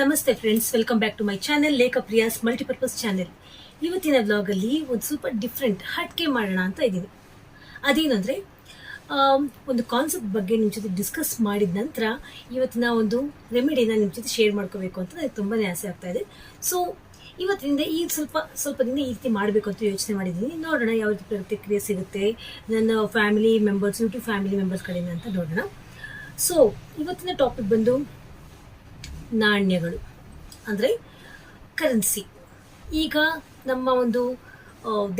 ನಮಸ್ತೆ friends welcome back to my channel Lekha Priya's multipurpose channel ಇವತ್ತಿನ ವ್ಲಾಗಲ್ಲಿ ಒಂದು ಸೂಪರ್ ಡಿಫ್ರೆಂಟ್ ಹಟ್ಕೆ ಮಾಡೋಣ ಅಂತ ಇದ್ದೀನಿ. ಅದೇನಂದರೆ ಒಂದು ಕಾನ್ಸೆಪ್ಟ್ ಬಗ್ಗೆ ನಿಮ್ಮ ಜೊತೆ ಡಿಸ್ಕಸ್ ಮಾಡಿದ ನಂತರ ಇವತ್ತಿನ ಒಂದು ರೆಮಿಡಿನ ನಿಮ್ಮ ಜೊತೆ ಶೇರ್ ಮಾಡ್ಕೋಬೇಕು ಅಂತ ನನಗೆ ತುಂಬಾ ಆಸೆ ಆಗ್ತಾ ಇದೆ. ಸೊ ಇವತ್ತಿನಿಂದ ಈ ಸ್ವಲ್ಪ ಸ್ವಲ್ಪ ದಿನ ಈ ರೀತಿ ಮಾಡಬೇಕು ಅಂತ ಯೋಚನೆ ಮಾಡಿದ್ದೀನಿ. ನೋಡೋಣ ಯಾವ ರೀತಿ ಪ್ರತಿಕ್ರಿಯೆ ಸಿಗುತ್ತೆ ನನ್ನ family members YouTube family members ಕಡೆಯಿಂದ ಅಂತ ನೋಡೋಣ. ಸೊ ಇವತ್ತಿನ ಟಾಪಿಕ್ ಬಂದು ನಾಣ್ಯಗಳು, ಅಂದರೆ ಕರೆನ್ಸಿ ಈಗ ನಮ್ಮ ಒಂದು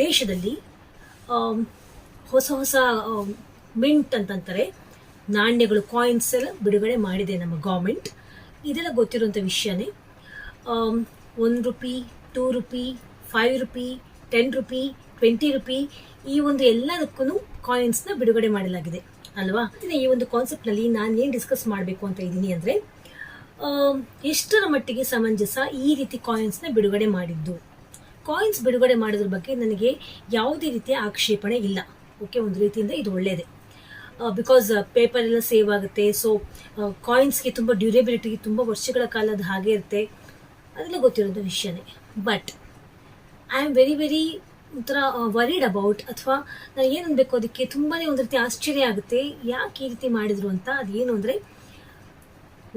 ದೇಶದಲ್ಲಿ ಹೊಸ ಹೊಸ ಮಿಂಟ್ ಅಂತಂತಾರೆ ನಾಣ್ಯಗಳು ಕಾಯಿನ್ಸ್ ಎಲ್ಲ ಬಿಡುಗಡೆ ಮಾಡಿದೆ ನಮ್ಮ ಗೌರ್ಮೆಂಟ್ ಇದೆಲ್ಲ ಗೊತ್ತಿರುವಂಥ ವಿಷಯನೇ one rupee two rupee five rupee ten rupee twenty rupee ಈ ಒಂದು ಎಲ್ಲದಕ್ಕೂ ಕಾಯಿನ್ಸ್ನ ಬಿಡುಗಡೆ ಮಾಡಲಾಗಿದೆ, ಅಲ್ವಾ? ಈ ಒಂದು ಕಾನ್ಸೆಪ್ಟ್ನಲ್ಲಿ ನಾನು ಏನು ಡಿಸ್ಕಸ್ ಮಾಡಬೇಕು ಅಂತ ಇದ್ದೀನಿ ಅಂದರೆ ಎಷ್ಟರ ಮಟ್ಟಿಗೆ ಸಮಂಜಸ ಈ ರೀತಿ ಕಾಯಿನ್ಸ್ನ ಬಿಡುಗಡೆ ಮಾಡಿದ್ದು? ಕಾಯಿನ್ಸ್ ಬಿಡುಗಡೆ ಮಾಡೋದ್ರ ಬಗ್ಗೆ ನನಗೆ ಯಾವುದೇ ರೀತಿಯ ಆಕ್ಷೇಪಣೆ ಇಲ್ಲ. ಓಕೆ ಒಂದು ರೀತಿಯಿಂದ ಇದು ಒಳ್ಳೆಯದೇ ಬಿಕಾಸ್ ಪೇಪರ್ ಎಲ್ಲ ಸೇವ್ ಆಗುತ್ತೆ ಸೊ ಕಾಯಿನ್ಸ್ಗೆ ತುಂಬ ಡ್ಯೂರೇಬಿಲಿಟಿಗೆ ತುಂಬ ವರ್ಷಗಳ ಕಾಲ ಅದು ಹಾಗೆ ಇರುತ್ತೆ. ಅದೆಲ್ಲ ಗೊತ್ತಿರೋದು ವಿಷಯನೇ. But I am very very ಒಂಥರ ವರಿಡ್ ಅಬೌಟ್ ಅಥವಾ ನಾನು ಏನು ಅನ್ಬೇಕು ಅದಕ್ಕೆ ತುಂಬಾ ಒಂದು ರೀತಿ ಆಶ್ಚರ್ಯ ಆಗುತ್ತೆ. ಯಾಕೆ ಈ ರೀತಿ ಮಾಡಿದ್ರು ಅಂತ? ಅದೇನು ಅಂದರೆ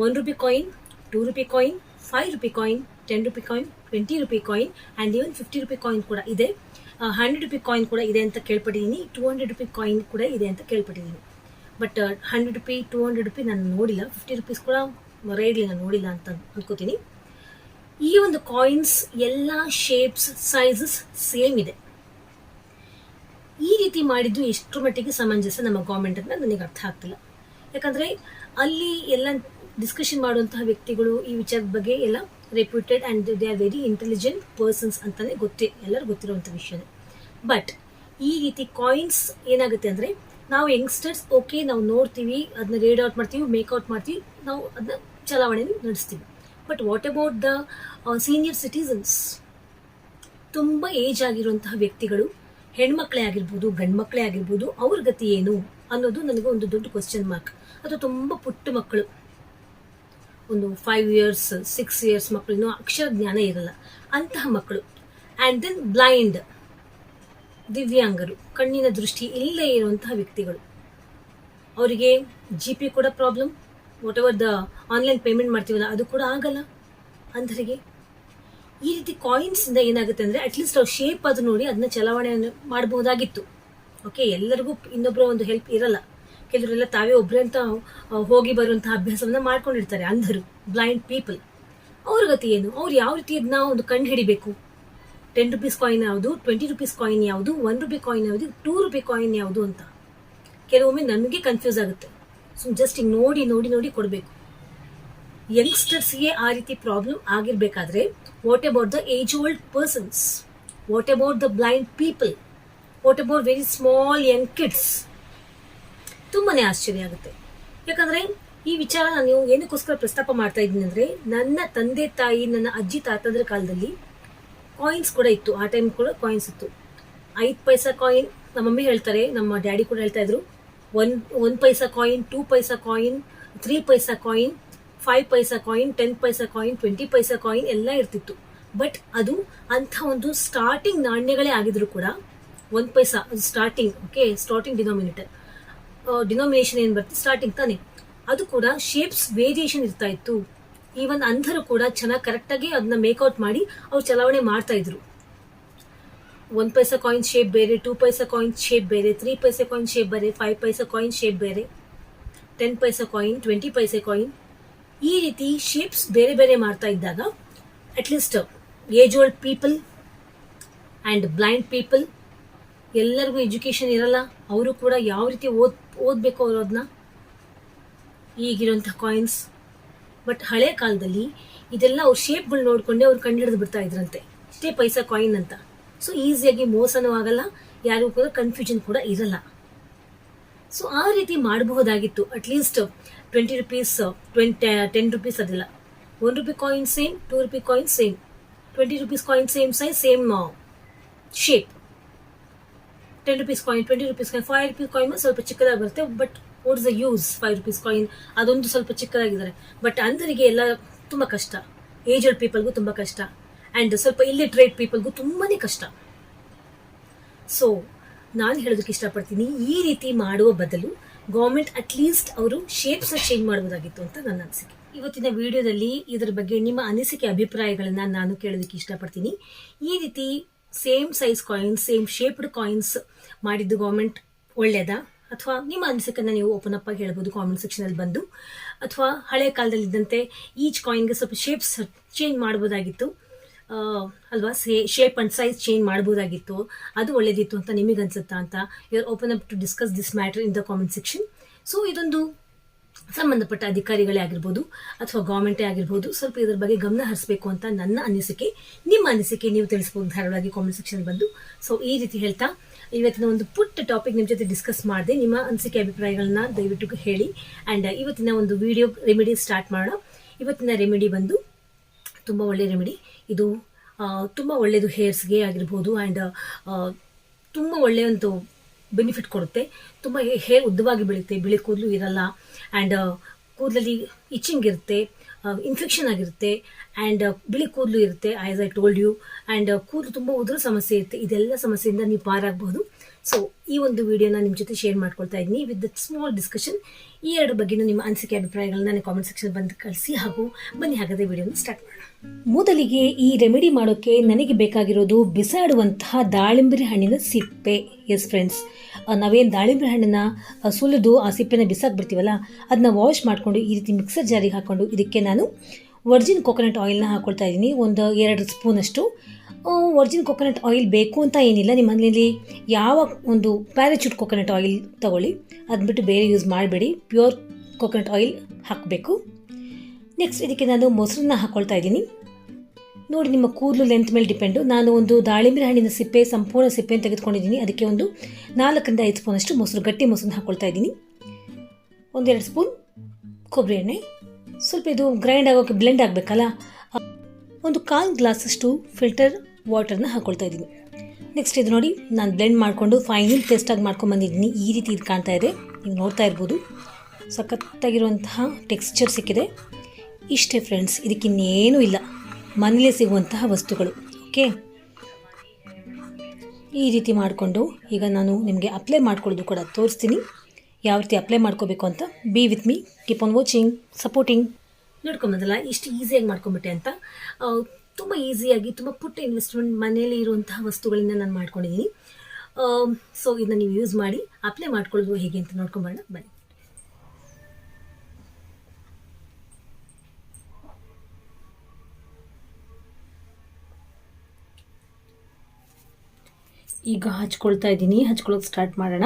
one rupee coin two rupee coin five rupee coin ten rupee coin twenty rupee coin and even fifty rupee coin ಕೂಡ ಇದೆ. ಹಂಡ್ರೆಡ್ ರುಪಿ ಕಾಯಿನ್ ಕೂಡ ಇದೆ ಅಂತ ಕೇಳ್ಪಟ್ಟಿದ್ದೀನಿ. ಟೂ ಹಂಡ್ರೆಡ್ ರುಪಿ ಕಾಯಿನ್ ಕೂಡ ಇದೆ ಅಂತ ಕೇಳ್ಪಟ್ಟಿದ್ದೀನಿ. But hundred rupee two hundred rupee ನಾನು ನೋಡಿಲ್ಲ. ಫಿಫ್ಟಿ ರುಪೀಸ್ ಕೂಡ ರೇರ್ಲಿ ನಾನು ನೋಡಿಲ್ಲ ಅಂತ ಅನ್ಕೋತೀನಿ. ಈ ಒಂದು ಕಾಯಿನ್ಸ್ ಎಲ್ಲ ಶೇಪ್ಸ್ ಸೈಜಸ್ ಸೇಮ್ ಇದೆ. ಈ ರೀತಿ ಮಾಡಿದ್ದು ಎಷ್ಟು ಮಟ್ಟಿಗೆ ಸಮಂಜಸ ನಮ್ಮ ಗೌರ್ಮೆಂಟ್ ಅಂತ ನನಗೆ ಅರ್ಥ ಆಗ್ತಿಲ್ಲ. ಯಾಕಂದ್ರೆ ಅಲ್ಲಿ ಎಲ್ಲ ಡಿಸ್ಕಷನ್ ಮಾಡುವಂತಹ ವ್ಯಕ್ತಿಗಳು ಈ ವಿಚಾರದ ಬಗ್ಗೆ ಎಲ್ಲ reputed and they are very intelligent persons ಅಂತಲೇ ಗೊತ್ತೇ, ಎಲ್ಲರೂ ಗೊತ್ತಿರುವಂಥ ವಿಷಯನೇ. ಬಟ್ ಈ ರೀತಿ ಕಾಯಿನ್ಸ್ ಏನಾಗುತ್ತೆ ಅಂದರೆ, ನಾವು ಯಂಗ್ಸ್ಟರ್ಸ್ ಓಕೆ ನಾವು ನೋಡ್ತೀವಿ ಅದನ್ನ ರೀಡ್ ಔಟ್ ಮಾಡ್ತೀವಿ ಮೇಕ್ಔಟ್ ಮಾಡ್ತೀವಿ, ನಾವು ಅದನ್ನ ಚಲಾವಣೆ ನಡೆಸ್ತೀವಿ. But what about the senior citizens ತುಂಬ ಏಜ್ ಆಗಿರುವಂತಹ ವ್ಯಕ್ತಿಗಳು, ಹೆಣ್ಮಕ್ಳೇ ಆಗಿರ್ಬೋದು, ಗಂಡ್ಮಕ್ಳೇ ಆಗಿರ್ಬೋದು, ಅವ್ರ ಗತಿ ಏನು ಅನ್ನೋದು ನನಗೆ ಒಂದು ದೊಡ್ಡ ಕ್ವಶನ್ ಮಾರ್ಕ್ ಅಥವಾ ತುಂಬ ಪುಟ್ಟ ಮಕ್ಕಳು. ಒಂದು ಫೈವ್ ಇಯರ್ಸ್ ಸಿಕ್ಸ್ ಇಯರ್ಸ್ ಮಕ್ಕಳು ಇನ್ನೂ ಅಕ್ಷರ ಜ್ಞಾನ ಇರಲ್ಲ. ಅಂತಹ ಮಕ್ಕಳು ಆ್ಯಂಡ್ ದೆನ್ ಬ್ಲೈಂಡ್ ದಿವ್ಯಾಂಗರು, ಕಣ್ಣಿನ ದೃಷ್ಟಿ ಇಲ್ಲೇ ಇರುವಂತಹ ವ್ಯಕ್ತಿಗಳು. ಅವರಿಗೆ ಜಿ ಪಿ ಕೂಡ problem whatever the online payment ಮಾಡ್ತೀವಲ್ಲ, ಅದು ಕೂಡ ಆಗಲ್ಲ ಅಂಧರಿಗೆ. ಈ ರೀತಿ ಕಾಯಿನ್ಸಿಂದ ಏನಾಗುತ್ತೆ ಅಂದರೆ ಅಟ್ಲೀಸ್ಟ್ ಅವ್ರ ಶೇಪ್ ಅದು ನೋಡಿ ಅದನ್ನ ಚಲಾವಣೆ ಮಾಡಬಹುದಾಗಿತ್ತು. ಓಕೆ ಎಲ್ಲರಿಗೂ ಇನ್ನೊಬ್ಬರ ಒಂದು ಹೆಲ್ಪ್ ಇರಲ್ಲ. ಕೆಲವರೆಲ್ಲ ತಾವೇ ಒಬ್ಬರೇ ಅಂತ ಹೋಗಿ ಬರುವಂತಹ ಅಭ್ಯಾಸವನ್ನ ಮಾಡ್ಕೊಂಡಿರ್ತಾರೆ ಅಂಧರು ಬ್ಲೈಂಡ್ ಪೀಪಲ್ ಅವ್ರ ಗತಿ ಏನು? ಅವ್ರು ಯಾವ ರೀತಿ ಇದನ್ನ ಒಂದು ಕಂಡು ಹಿಡಿಬೇಕು? ಟೆನ್ ರುಪೀಸ್ ಕಾಯಿನ್ ಯಾವುದು? ಟ್ವೆಂಟಿ ರುಪೀಸ್ ಕಾಯಿನ್ ಯಾವುದು? ಒನ್ ರುಪಿ ಕಾಯಿನ್ ಯಾವುದು? ಟೂ ರುಪಿ ಕಾಯಿನ್ ಯಾವುದು ಅಂತ. ಕೆಲವೊಮ್ಮೆ ನನಗೆ ಕನ್ಫ್ಯೂಸ್ ಆಗುತ್ತೆ. ಸೊ ಜಸ್ಟ್ ಹಿಂಗೆ ನೋಡಿ ನೋಡಿ ನೋಡಿ ಕೊಡಬೇಕು. ಯಂಗ್ಸ್ಟರ್ಸ್ಗೆ ಆ ರೀತಿ problem ಆಗಿರಬೇಕಾದ್ರೆ what about the age old persons what about the blind people what about very small young kids ತುಂಬಾನೇ ಆಶ್ಚರ್ಯ ಆಗುತ್ತೆ. ಯಾಕಂದ್ರೆ ಈ ವಿಚಾರ ನಾನು ಏನಕ್ಕೋಸ್ಕರ ಪ್ರಸ್ತಾಪ ಮಾಡ್ತಾ ಇದ್ದೀನಿ ಅಂದ್ರೆ, ನನ್ನ ತಂದೆ ತಾಯಿ, ನನ್ನ ಅಜ್ಜಿ ತಾತಂದ್ರ ಕಾಲದಲ್ಲಿ ಕಾಯಿನ್ಸ್ ಕೂಡ ಇತ್ತು. ಆ ಟೈಮ್ ಕೂಡ ಕಾಯಿನ್ಸ್ ಇತ್ತು. ಐದು ಪೈಸಾ ಕಾಯಿನ್ ನಮ್ಮ ಮಮ್ಮಿ ಹೇಳ್ತಾರೆ, ನಮ್ಮ ಡ್ಯಾಡಿ ಕೂಡ ಹೇಳ್ತಾ ಇದ್ರು. One one paisa coin two paisa coin three paisa coin five paisa coin ten paisa coin twenty paisa coin ಎಲ್ಲ ಇರ್ತಿತ್ತು. ಬಟ್ ಅದು ಅಂಥ ಒಂದು ಸ್ಟಾರ್ಟಿಂಗ್ ನಾಣ್ಯಗಳೇ ಆಗಿದ್ರು ಕೂಡ, ಒಂದು paisa starting okay starting denominator denomination ಏನು ಬರುತ್ತೆ ಸ್ಟಾರ್ಟಿಂಗ್ ತಾನೆ. ಅದು ಕೂಡ ಶೇಪ್ಸ್ ವೇರಿಯೇಷನ್ ಇರ್ತಾ ಇತ್ತು. ಈವನ್ ಅಂಧರು ಕೂಡ ಚೆನ್ನಾಗಿ ಕರೆಕ್ಟಾಗಿ ಅದನ್ನ ಮೇಕ್ಔಟ್ ಮಾಡಿ ಅವ್ರು ಚಲಾವಣೆ ಮಾಡ್ತಾ ಇದ್ರು. ಒನ್ ಪೈಸಾ ಕಾಯಿನ್ ಶೇಪ್ ಬೇರೆ ಟೂ ಪೈಸಾ ಕಾಯಿನ್ ಶೇಪ್ ಬೇರೆ ತ್ರೀ ಪೈಸೆ ಕಾಯಿನ್ ಶೇಪ್ ಬೇರೆ ಫೈವ್ ಪೈಸಾ ಕಾಯಿನ್ ಶೇಪ್ ಬೇರೆ ten paisa coin twenty paise coin ಈ ರೀತಿ ಶೇಪ್ಸ್ ಬೇರೆ ಬೇರೆ ಮಾಡ್ತಾ ಇದ್ದಾಗ at least age old people and blind people ಎಲ್ಲರಿಗೂ ಎಜುಕೇಷನ್ ಇರಲ್ಲ. ಅವರು ಕೂಡ ಯಾವ ರೀತಿ ಓದ್ ಓದಬೇಕು ಅವರು ಈಗಿರೋಂಥ ಕಾಯಿನ್ಸ್ ಬಟ್ ಹಳೆ ಕಾಲದಲ್ಲಿ ಇದೆಲ್ಲ ಅವ್ರ ಶೇಪ್ಗಳು ನೋಡಿಕೊಂಡೆ ಅವ್ರು ಕಂಡು ಹಿಡಿದು ಬಿಡ್ತಾ ಇದ್ರಂತೆ. ಇಷ್ಟೇ ಪೈಸಾ ಕಾಯಿನ್ ಅಂತ. ಸೊ ಈಸಿಯಾಗಿ ಮೋಸನೂ ಆಗಲ್ಲ, ಯಾರಿಗೂ ಕೂಡ ಕನ್ಫ್ಯೂಷನ್ ಕೂಡ ಇರಲ್ಲ. ಸೊ ಆ ರೀತಿ ಮಾಡಬಹುದಾಗಿತ್ತು. At least twenty rupees twenty ten rupees ಅದೆಲ್ಲ. One rupee coin same two rupee coin same twenty rupees coin same size same shape ten rupees coin twenty rupees coin five rupees coin ಸ್ವಲ್ಪ ಚಿಕ್ಕದಾಗಿ ಬರುತ್ತೆ. But what's the use five rupees coin ಅದೊಂದು ಸ್ವಲ್ಪ ಚಿಕ್ಕದಾಗಿದ್ದಾರೆ. But ಅಂಧರಿಗೆ ಎಲ್ಲ ತುಂಬ ಕಷ್ಟ. Aged ಪೀಪಲ್ಗೂ ತುಂಬ ಕಷ್ಟ. ಆ್ಯಂಡ್ ಸ್ವಲ್ಪ ಇಲ್ಲಿಟ್ರೇಟ್ ಪೀಪಲ್ಗೂ ತುಂಬಾ ಕಷ್ಟ. ಸೊ ನಾನು ಹೇಳೋದಕ್ಕೆ ಇಷ್ಟಪಡ್ತೀನಿ. ಈ ರೀತಿ ಮಾಡುವ ಬದಲು ಗೌರ್ಮೆಂಟ್ ಅಟ್ಲೀಸ್ಟ್ ಅವರು ಶೇಪ್ಸ್ನ ಚೇಂಜ್ ಮಾಡಬಹುದಾಗಿತ್ತು ಅಂತ ನನ್ನ ಅನಿಸಿಕೆ. ಇವತ್ತಿನ ವಿಡಿಯೋದಲ್ಲಿ ಇದರ ಬಗ್ಗೆ ನಿಮ್ಮ ಅನಿಸಿಕೆ, ಅಭಿಪ್ರಾಯಗಳನ್ನು ನಾನು ಕೇಳೋದಕ್ಕೆ ಇಷ್ಟಪಡ್ತೀನಿ. ಈ ರೀತಿ same size coins same shaped coins ಮಾಡಿದ್ದು ಗೌರ್ಮೆಂಟ್ ಒಳ್ಳೆಯದಾ ಅಥವಾ ನಿಮ್ಮ ಅನಿಸಿಕೆಯನ್ನು ನೀವು ಓಪನ್ ಅಪ್ ಆಗಿ ಹೇಳ್ಬೋದು ಕಾಮೆಂಟ್ ಸೆಕ್ಷನಲ್ಲಿ ಬಂದು. ಅಥವಾ ಹಳೆ ಕಾಲದಲ್ಲಿದ್ದಂತೆ ಈಚ್ ಕಾಯಿನ್ಗೆ ಸ್ವಲ್ಪ ಶೇಪ್ಸ್ ಚೇಂಜ್ ಮಾಡ್ಬೋದಾಗಿತ್ತು. ಅಲ್ವಾ? Say shape and size change ಮಾಡ್ಬೋದಾಗಿತ್ತು. ಅದು ಒಳ್ಳೇದಿತ್ತು ಅಂತ ನಿಮಗೆ ಅನ್ಸುತ್ತಾ ಅಂತ. You are open up to discuss this matter in the comment section so ಇದೊಂದು ಸಂಬಂಧಪಟ್ಟ ಅಧಿಕಾರಿಗಳೇ ಆಗಿರ್ಬೋದು ಅಥವಾ ಗೌರ್ಮೆಂಟೇ ಆಗಿರ್ಬೋದು ಸ್ವಲ್ಪ ಇದರ ಬಗ್ಗೆ ಗಮನ ಹರಿಸಬೇಕು ಅಂತ ನನ್ನ ಅನಿಸಿಕೆ. ನಿಮ್ಮ ಅನಿಸಿಕೆ ನೀವು ತಿಳಿಸ್ಬೋದು ಧಾರಾಳವಾಗಿ ಕಾಮೆಂಟ್ ಸೆಕ್ಷನ್ ಬಂದು. ಸೊ ಈ ರೀತಿ ಹೇಳ್ತಾ, ಇವತ್ತಿನ ಒಂದು ಪುಟ್ಟ ಟಾಪಿಕ್ ನಿಮ್ಮ ಜೊತೆ ಡಿಸ್ಕಸ್ ಮಾಡಿದೆ. ನಿಮ್ಮ ಅನಿಸಿಕೆ, ಅಭಿಪ್ರಾಯಗಳನ್ನ ದಯವಿಟ್ಟು ಹೇಳಿ. ಆ್ಯಂಡ್ ಇವತ್ತಿನ ಒಂದು ವಿಡಿಯೋ ರೆಮಿಡಿ ಸ್ಟಾರ್ಟ್ ಮಾಡೋಣ. ಇವತ್ತಿನ ರೆಮಿಡಿ ಬಂದು ತುಂಬ ಒಳ್ಳೆಯ ರೆಮಿಡಿ ಇದು ತುಂಬ ಒಳ್ಳೆಯದು ಹೇರ್ಸ್ಗೆ ಆಗಿರ್ಬೋದು ಆ್ಯಂಡ್ ತುಂಬ ಒಳ್ಳೆಯ ಒಂದು ಬೆನಿಫಿಟ್ ಕೊಡುತ್ತೆ. ತುಂಬ ಹೇರ್ ಉದ್ದವಾಗಿ ಬೆಳೆಯುತ್ತೆ ಬಿಳಿ ಕೂದಲು ಇರಲ್ಲ. ಆ್ಯಂಡ್ ಕೂದಲಲ್ಲಿ ಇಚ್ಚಿಂಗ್ ಇರುತ್ತೆ ಇನ್ಫೆಕ್ಷನ್ ಆಗಿರುತ್ತೆ ಆ್ಯಂಡ್ ಬಿಳಿ ಕೂದಲು ಇರುತ್ತೆ as I told you and ಕೂದಲು ತುಂಬ ಉದುರು ಸಮಸ್ಯೆ ಇರುತ್ತೆ. ಇದೆಲ್ಲ ಸಮಸ್ಯೆಯಿಂದ ನೀವು ಪಾರಾಗಬಹುದು ಸೊ ಈ ಒಂದು ವಿಡಿಯೋನ ನಿಮ್ಮ ಜೊತೆ ಶೇರ್ ಮಾಡ್ಕೊಳ್ತಾ ಇದ್ದೀನಿ ವಿತ್ ಸ್ಮಾಲ್ ಡಿಸ್ಕಷನ್ ಈ ಎರಡು ಬಗ್ಗೆನೂ ನಿಮ್ಮ ಅನಿಸಿಕೆ, ಅಭಿಪ್ರಾಯಗಳನ್ನ ನಾನು ಕಾಮೆಂಟ್ ಸೆಕ್ಷನ್ ಬಂದು ಕಳಿಸಿ ಹಾಗೂ ಬನ್ನಿ ಹಾಗಾದ್ರೆ ವಿಡಿಯೋನ ಸ್ಟಾರ್ಟ್ ಮಾಡೋಣ. ಮೊದಲಿಗೆ ಈ ರೆಮಿಡಿ ಮಾಡೋಕ್ಕೆ ನನಗೆ ಬೇಕಾಗಿರೋದು ಬಿಸಾಡುವಂತಹ ದಾಳಿಂಬರಿ ಹಣ್ಣಿನ ಸಿಪ್ಪೆ. ಎಸ್ ಫ್ರೆಂಡ್ಸ್ ನಾವೇನು ದಾಳಿಂಬರಿ ಹಣ್ಣನ್ನ ಸುಲಿದು ಆ ಸಿಪ್ಪೆನ ಬಿಸಾಕ್ ಬಿಡ್ತೀವಲ್ಲ ಅದನ್ನ ವಾಶ್ ಮಾಡಿಕೊಂಡು ಈ ರೀತಿ ಮಿಕ್ಸರ್ ಜಾರಿಗೆ ಹಾಕ್ಕೊಂಡು ಇದಕ್ಕೆ ನಾನು ವರ್ಜಿನ್ ಕೊಕೊನಟ್ ಆಯಿಲ್ನ ಹಾಕೊಳ್ತಾ ಇದ್ದೀನಿ. ಒಂದು ಎರಡು ಸ್ಪೂನಷ್ಟು ವರ್ಜಿನ್ ಕೊಕೊನಟ್ ಆಯಿಲ್ ಬೇಕು ಅಂತ ಏನಿಲ್ಲ ನಿಮ್ಮ ಮನೆಯಲ್ಲಿ. ಯಾವ ಒಂದು ಪ್ಯಾರಾಚೂಟ್ ಕೊಕೊನಟ್ ಆಯಿಲ್ ತಗೊಳ್ಳಿ. ಅದು ಬಿಟ್ಟು ಬೇರೆ ಯೂಸ್ ಮಾಡಬೇಡಿ. ಪ್ಯೂರ್ ಕೊಕೊನಟ್ ಆಯಿಲ್ ಹಾಕಬೇಕು. ನೆಕ್ಸ್ಟ್ ಇದಕ್ಕೆ ನಾನು ಮೊಸರನ್ನ ಹಾಕ್ಕೊಳ್ತಾ ಇದ್ದೀನಿ. ನೋಡಿ ನಿಮ್ಮ ಕೂದಲು ಲೆಂತ್ ಮೇಲೆ ಡಿಪೆಂಡು ನಾನು ಒಂದು ದಾಳಿಂಬೆ ಹಣ್ಣಿನ ಸಿಪ್ಪೆ, ಸಂಪೂರ್ಣ ಸಿಪ್ಪೆಯನ್ನು ತೆಗೆದುಕೊಂಡಿದ್ದೀನಿ. ಅದಕ್ಕೆ ಒಂದು ನಾಲ್ಕರಿಂದ ಐದು ಸ್ಪೂನಷ್ಟು ಮೊಸರು, ಗಟ್ಟಿ ಮೊಸರನ್ನ ಹಾಕ್ಕೊಳ್ತಾ ಇದ್ದೀನಿ. ಒಂದೆರಡು ಸ್ಪೂನ್ ಕೊಬ್ಬರಿ ಎಣ್ಣೆ. ಸ್ವಲ್ಪ ಇದು ಗ್ರೈಂಡ್ ಆಗೋಕ್ಕೆ ಬ್ಲೆಂಡ್ ಆಗಬೇಕಲ್ಲ. ಒಂದು ಕಾಲು ಗ್ಲಾಸಷ್ಟು ಫಿಲ್ಟರ್ ವಾಟರ್ನ ಹಾಕ್ಕೊಳ್ತಾ ಇದ್ದೀನಿ. ನೆಕ್ಸ್ಟ್ ಇದು ನೋಡಿ, ನಾನು ಬ್ಲೆಂಡ್ ಮಾಡಿಕೊಂಡು ಫೈನಲ್ ಪೇಸ್ಟಾಗಿ ಮಾಡ್ಕೊಂಬಂದಿದ್ದೀನಿ ಈ ರೀತಿ ಇದು ಕಾಣ್ತಾ ಇದೆ. ನೀವು ನೋಡ್ತಾ ಇರ್ಬೋದು. ಸಖತ್ತಾಗಿರುವಂತಹ ಟೆಕ್ಸ್ಚರ್ ಸಿಕ್ಕಿದೆ. ಇಷ್ಟೇ ಫ್ರೆಂಡ್ಸ್ ಇದಕ್ಕಿನ್ನೇನೂ ಇಲ್ಲ. ಮನೆಯಲ್ಲೇ ಸಿಗುವಂತಹ ವಸ್ತುಗಳು ಓಕೆ ಈ ರೀತಿ ಮಾಡಿಕೊಂಡು ಈಗ ನಾನು ನಿಮಗೆ ಅಪ್ಲೈ ಮಾಡ್ಕೊಳ್ಳೋದು ಕೂಡ ತೋರಿಸ್ತೀನಿ. ಯಾವ ರೀತಿ ಅಪ್ಲೈ ಮಾಡ್ಕೋಬೇಕು ಅಂತ be with me keep on watching supporting ನೋಡ್ಕೊಂಬಂದಲ್ಲ ಇಷ್ಟು ಈಸಿಯಾಗಿ ಮಾಡ್ಕೊಂಬಿಟ್ಟೆ ಅಂತ. ತುಂಬ ಈಸಿಯಾಗಿ ತುಂಬ ಪುಟ್ಟ ಇನ್ವೆಸ್ಟ್ಮೆಂಟ್ ಮನೆಯಲ್ಲಿ ಇರುವಂತಹ ವಸ್ತುಗಳಿಂದ ನಾನು ಮಾಡ್ಕೊಂಡಿದ್ದೀನಿ ಸೊ ಇದನ್ನ ನೀವು ಯೂಸ್ ಮಾಡಿ ಅಪ್ಲೈ ಮಾಡ್ಕೊಳ್ಳೋದು ಹೇಗೆ ಅಂತ ನೋಡ್ಕೊಂಬರೋಣ, ಬನ್ನಿ. ಈಗ ಹಚ್ಕೊಳ್ತಾ ಇದ್ದೀನಿ. ಹಚ್ಕೊಳ್ಳೋಕೆ ಸ್ಟಾರ್ಟ್ ಮಾಡೋಣ.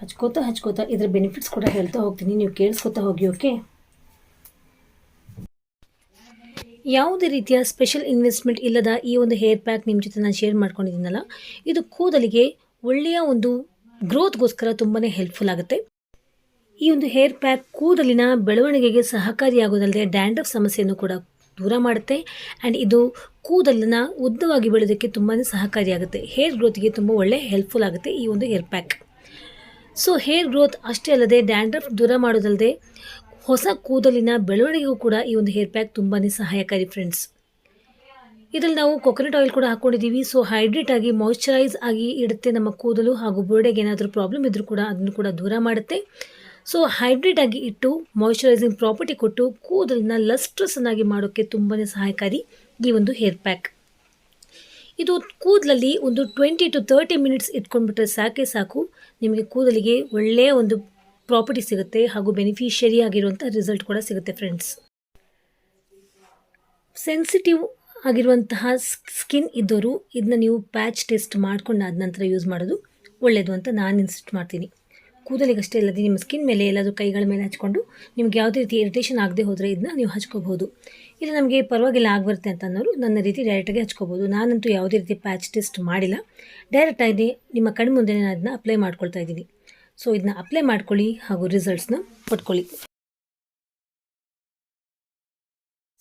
ಹಚ್ಕೋತಾ ಹಚ್ಕೋತಾ ಇದ್ರ ಬೆನಿಫಿಟ್ಸ್ ಕೂಡ ಹೇಳ್ತಾ ಹೋಗ್ತೀನಿ. ನೀವು ಕೇಳಿಸ್ಕೊತಾ ಹೋಗಿ ಓಕೆ ಯಾವುದೇ ರೀತಿಯ ಸ್ಪೆಷಲ್ ಇನ್ವೆಸ್ಟ್ಮೆಂಟ್ ಇಲ್ಲದ ಈ ಒಂದು ಹೇರ್ ಪ್ಯಾಕ್ ನಿಮ್ಮ ಜೊತೆ ನಾನು ಶೇರ್ ಮಾಡ್ಕೊಂಡಿದ್ದೀನಲ್ಲ, ಇದು ಕೂದಲಿಗೆ ಒಳ್ಳೆಯ ಒಂದು ಗ್ರೋತ್ಗೋಸ್ಕರ ತುಂಬಾ ಹೆಲ್ಪ್ಫುಲ್ ಆಗುತ್ತೆ. ಈ ಒಂದು ಹೇರ್ ಪ್ಯಾಕ್ ಕೂದಲಿನ ಬೆಳವಣಿಗೆಗೆ ಸಹಕಾರಿಯಾಗೋದಲ್ಲದೆ ಡ್ಯಾಂಡ್ರಫ್ ಸಮಸ್ಯೆಯನ್ನು ಕೂಡ ದೂರ ಮಾಡುತ್ತೆ ಆ್ಯಂಡ್ ಇದು ಕೂದಲನ್ನ ಉದ್ದವಾಗಿ ಬೆಳೆಯೋದಕ್ಕೆ ತುಂಬಾ ಸಹಕಾರಿಯಾಗುತ್ತೆ. ಹೇರ್ ಗ್ರೋತ್ಗೆ ತುಂಬ ಒಳ್ಳೆ ಹೆಲ್ಪ್ಫುಲ್ ಆಗುತ್ತೆ ಈ ಒಂದು hair pack so hair growth ಅಷ್ಟೇ ಅಲ್ಲದೆ ಡ್ಯಾಂಡ್ರಫ್ ದೂರ ಮಾಡೋದಲ್ಲದೆ ಹೊಸ ಕೂದಲಿನ ಬೆಳವಣಿಗೆಗೂ ಕೂಡ ಈ ಒಂದು ಹೇರ್ ಪ್ಯಾಕ್ ತುಂಬಾ ಸಹಾಯಕಾರಿ ಫ್ರೆಂಡ್ಸ್ ಇದರಲ್ಲಿ ನಾವು ಕೊಕೊನಟ್ ಆಯಿಲ್ ಕೂಡ ಹಾಕ್ಕೊಂಡಿದ್ದೀವಿ ಸೊ ಹೈಡ್ರೇಟ್ ಆಗಿ ಮಾಯಿಶ್ಚರೈಸ್ ಆಗಿ ಇಡುತ್ತೆ ನಮ್ಮ ಕೂದಲು ಹಾಗೂ ಬೋರ್ಡೆಗೆ ಏನಾದರೂ ಪ್ರಾಬ್ಲಮ್ ಇದ್ರೂ ಕೂಡ ಅದನ್ನು ಕೂಡ ದೂರ ಮಾಡುತ್ತೆ. ಸೊ ಹೈಡ್ರೇಟ್ ಆಗಿ ಇಟ್ಟು ಮಾಯಿಶ್ಚರೈಸಿಂಗ್ ಪ್ರಾಪರ್ಟಿ ಕೊಟ್ಟು ಕೂದಲನ್ನ ಆಗಿ ಮಾಡೋಕ್ಕೆ ತುಂಬಾ ಸಹಾಯಕಾರಿ ಈ ಒಂದು ಹೇರ್ ಪ್ಯಾಕ್ ಇದು ಕೂದಲಲ್ಲಿ ಒಂದು ಟ್ವೆಂಟಿ ಟು ತರ್ಟಿ ಮಿನಿಟ್ಸ್ ಇಟ್ಕೊಂಡ್ಬಿಟ್ರೆ ಸಾಕೆ ಸಾಕು. ನಿಮಗೆ ಕೂದಲಿಗೆ ಒಳ್ಳೆಯ ಒಂದು ಪ್ರಾಪರ್ಟಿ ಸಿಗುತ್ತೆ ಹಾಗೂ ಬೆನಿಫಿಷಿಯರಿ ಆಗಿರುವಂಥ ರಿಸಲ್ಟ್ ಕೂಡ ಸಿಗುತ್ತೆ ಫ್ರೆಂಡ್ಸ್ ಸೆನ್ಸಿಟಿವ್ ಆಗಿರುವಂತಹ ಸ್ಕಿನ್ ಇದ್ದವರು ಇದನ್ನ ನೀವು ಪ್ಯಾಚ್ ಟೆಸ್ಟ್ ಮಾಡ್ಕೊಂಡು ಆದ ನಂತರ ಯೂಸ್ ಮಾಡೋದು ಒಳ್ಳೆಯದು ಅಂತ ನಾನು ಇನ್ಸಿಸ್ಟ್ ಮಾಡ್ತೀನಿ. ಕೂದಲಿಗಷ್ಟೇ ಅಲ್ಲದೆ ನಿಮ್ಮ ಸ್ಕಿನ್ ಮೇಲೆ ಎಲ್ಲಾದರೂ ಕೈಗಳ ಮೇಲೆ ಹಚ್ಕೊಂಡು ನಿಮ್ಗೆ ಯಾವುದೇ ರೀತಿ ಇರಿಟೇಷನ್ ಆಗದೆ ಹೋದರೆ ಇದನ್ನ ನೀವು ಹಚ್ಕೋಬಹುದು. ಇಲ್ಲ ನಮಗೆ ಪರವಾಗಿಲ್ಲ ಆಗ್ಬರುತ್ತೆ ಅಂತ ಅನ್ನೋರು ನನ್ನ ರೀತಿ ಡೈರೆಕ್ಟಾಗಿ ಹಚ್ಕೋಬೋದು ನಾನಂತೂ ಯಾವುದೇ ರೀತಿ ಪ್ಯಾಚ್ ಟೆಸ್ಟ್ ಮಾಡಿಲ್ಲ. ಡೈರೆಕ್ಟಾಗಿ ನಿಮ್ಮ ಕಣ್ಮುಂದೆ ನಾನು ಅದನ್ನ ಅಪ್ಲೈ ಮಾಡ್ಕೊಳ್ತಾ ಇದ್ದೀನಿ. ಸೊ ಇದನ್ನ ಅಪ್ಲೈ ಮಾಡ್ಕೊಳ್ಳಿ ಹಾಗೂ ರಿಸಲ್ಟ್ಸ್ನ ಪಡ್ಕೊಳ್ಳಿ.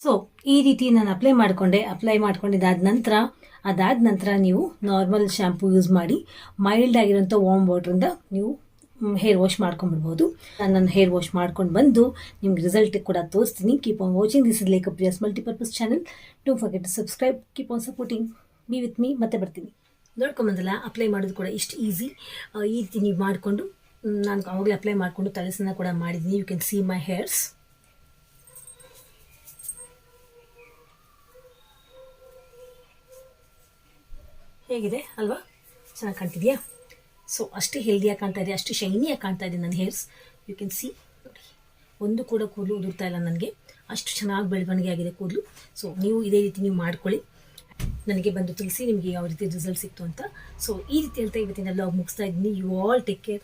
ಸೊ ಈ ರೀತಿ ನಾನು ಅಪ್ಲೈ ಮಾಡಿಕೊಂಡೆ ಅಪ್ಲೈ ಮಾಡ್ಕೊಂಡಿದ್ದಾದ ನಂತರ, ಅದಾದ ನಂತರ ನೀವು ನಾರ್ಮಲ್ ಶ್ಯಾಂಪು ಯೂಸ್ ಮಾಡಿ ಮೈಲ್ಡ್ ಆಗಿರೋಂಥ ವಾರ್ಮ್ ವಾಟ್ರಿಂದ ನೀವು ಹೇರ್ ವಾಶ್ ಮಾಡ್ಕೊಂಡ್ಬಿಡ್ಬೋದು. ನಾನು ನನ್ನ ಹೇರ್ ವಾಶ್ ಮಾಡ್ಕೊಂಡು ಬಂದು ನಿಮ್ಗೆ ರಿಸಲ್ಟ್ ಕೂಡ ತೋರಿಸ್ತೀನಿ. Keep on watching this is Lekha Priya's multipurpose channel to forget subscribe keep on supporting be with me ಮತ್ತೆ ಬರ್ತೀನಿ. ನೋಡ್ಕೊಂಬಂದಲ್ಲ ಅಪ್ಲೈ ಮಾಡೋದು ಕೂಡ ಇಷ್ಟು ಈಸಿ ಈ ರೀತಿ ನೀವು ಮಾಡಿಕೊಂಡು ನಾನು ಆವಾಗಲೇ ಅಪ್ಲೈ ಮಾಡಿಕೊಂಡು ತಲೆಸನ್ನ ಕೂಡ ಮಾಡಿದ್ದೀನಿ you can see my hairs ಹೇಗಿದೆ? ಅಲ್ವಾ? ಚೆನ್ನಾಗಿ ಕಾಣ್ತಿದೆಯಾ? ಸೊ ಅಷ್ಟು ಹೆಲ್ದಿಯಾಗಿ ಕಾಣ್ತಾ ಇದೆ, ಅಷ್ಟು ಶೈನಿಯಾಗಿ ಕಾಣ್ತಾ ಇದೆ ನನ್ನ ಹೇರ್ಸ್ ಯು ಕ್ಯಾನ್ ಸಿ ನೋಡಿ, ಒಂದು ಕೂಡ ಕೂದಲು ಉದುರ್ತಾ ಇಲ್ಲ ನನಗೆ. ಅಷ್ಟು ಚೆನ್ನಾಗಿ ಬೆಳವಣಿಗೆ ಆಗಿದೆ ಕೂದಲು. ಸೊ ನೀವು ಇದೇ ರೀತಿ ನೀವು ಮಾಡ್ಕೊಳ್ಳಿ. ನನಗೆ ಬಂದು ತಿಳಿಸಿ ನಿಮಗೆ ಯಾವ ರೀತಿ ರಿಸಲ್ಟ್ ಸಿಕ್ತು ಅಂತ. ಸೊ ಈ ರೀತಿ ಹೇಳ್ತಾ ಇವತ್ತಿನ ಲಾಗ್ ಮುಗಿಸ್ತಾ ಇದ್ದೀನಿ. You all take care